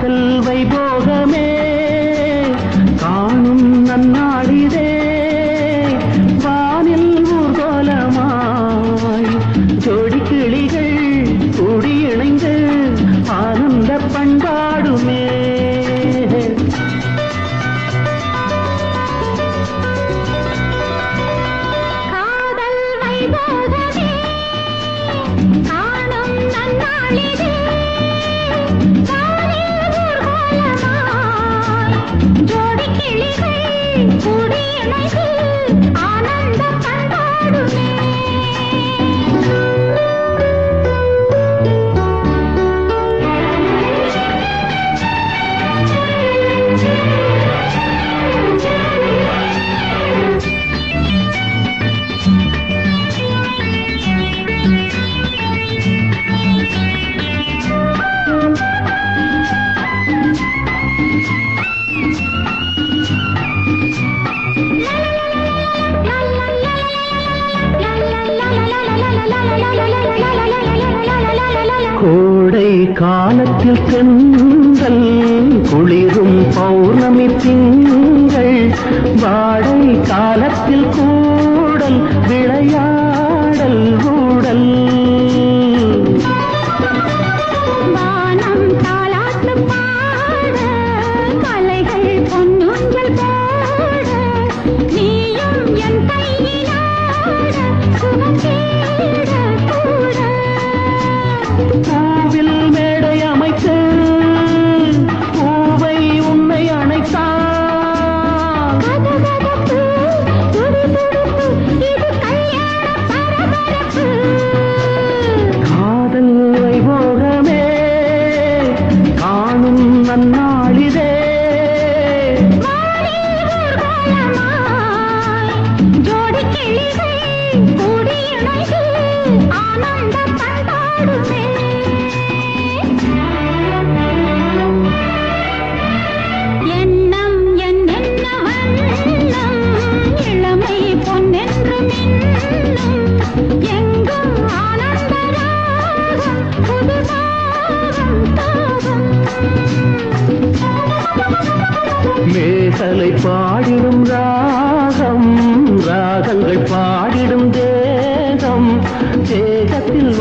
காதல் வைபோகமே காணும் நன்னாளிதே. வானில் ஊர்கோலமாய் ஜோடி கிளிகள் கூடி இணைந்து ஆனந்த பண்பாடுமே. காதல் வைபோகமே காணும் நன்னாளிதே. ஜோடி கிளிகள் கூடி இணைகள் கோடை காலத்தில் தென்றல் குளிரும் பௌர்ணமி திங்கள் வாடை காலத்தில் கூட நன்னாளிதே ஜோடி கிளிகள் கூடி மேகலை பாடிடும் ராகம் ராகங்கள் பாடிடும் தேகம் தேகத்தில்